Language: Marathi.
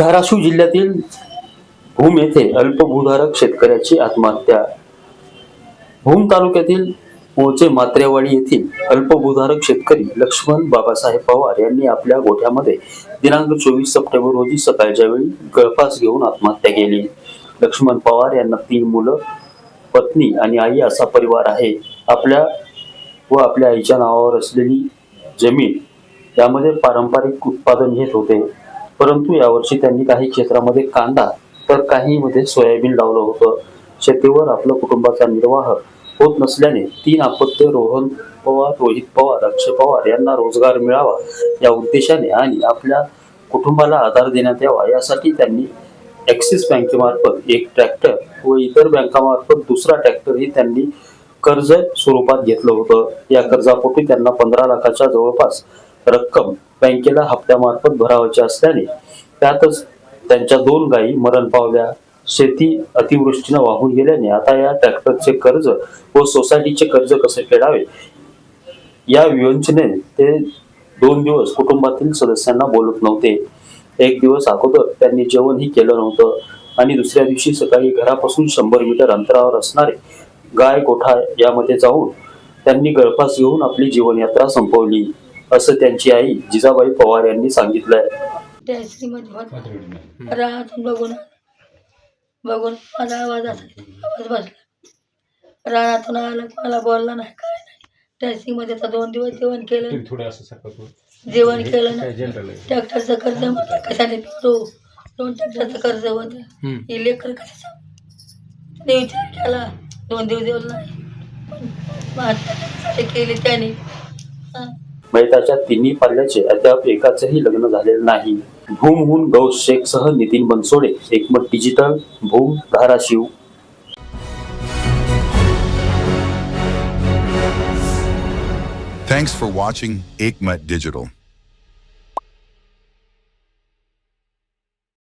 धाराशिव जिल्ह्यातील भूम येथे अल्पभूधारक शेतकऱ्याची आत्महत्या. भूम तालुक्यातील मोचे मात्रेवाडी येथील अल्पभूधारक शेतकरी लक्ष्मण बाबासाहेब पवार यांनी आपल्या गोठ्यामध्ये दिनांक चोवीस सप्टेंबर रोजी सकाळच्या वेळी गळफास घेऊन आत्महत्या केली. लक्ष्मण पवार यांना तीन मुलं पत्नी आणि आई असा परिवार आहे. आपल्या व आपल्या आईच्या नावावर असलेली जमीन त्यामध्ये पारंपरिक उत्पादन घेत होते. परंतु यावर्षी त्यांनी काही क्षेत्रामध्ये कांदा तर काहीमध्ये सोयाबीन लावलं होतं. शेतीवर आपलं कुटुंबाचा निर्वाह होत नसल्याने तीन आपत्य रोहन पवार रोहित पवार अक्षय पवार यांना रोजगार मिळावा या उद्देशाने आणि आपल्या कुटुंबाला आधार देण्यात यावा यासाठी त्यांनी ॲक्सिस बँकेमार्फत एक ट्रॅक्टर व इतर बँकामार्फत दुसरा ट्रॅक्टरही त्यांनी कर्ज स्वरूपात घेतलं होतं. या कर्जापोटी त्यांना पंधरा लाखाच्या जवळपास रक्कम बँकेला हप्त्यामार्फत भरावायची असल्याने त्यातच त्यांच्या दोन गायी मरण पावल्या. शेती अतिवृष्टीनं वाहून गेल्याने आता या ट्रॅक्टरचे कर्ज व सोसायटीचे कर्ज कसे फेडावे? या विवंचने ते दोन दिवस कुटुंबातील सदस्यांना बोलत नव्हते. एक दिवस अगोदर त्यांनी जेवणही केलं नव्हतं आणि दुसऱ्या दिवशी सकाळी घरापासून शंभर मीटर अंतरावर असणारे गाय कोठा यामध्ये जाऊन त्यांनी गळफास घेऊन आपली जीवनयात्रा संपवली. असं त्यांची आई जिजाबाई पवार यांनी सांगितलंय. त्या श्रीमती बघून. बघून. माझा आवाज आवाज बसला. रानातून आला मला बोलला नाही काय नाही. टॅक्सीमध्ये आता दोन दिवस जेवण केलं. जेवण केलं ना. आहे? ट्रॅक्टरचं कर्ज मला कशाने फेडू दोन ट्रॅक्टरचं कर्ज होतं हे लेकर कसं त्याने विचार केला. दोन दिवस जेवण नाही. केली त्याने. म्हणजे त्याच्या तिन्ही पाल्याचे अद्याप एकाचंही लग्न झालेलं नाही भूमहून गौस शेख सह Nitin Bansode Ekmat digital Bhoom Dharashiv Thanks for watching Ekmat Digital.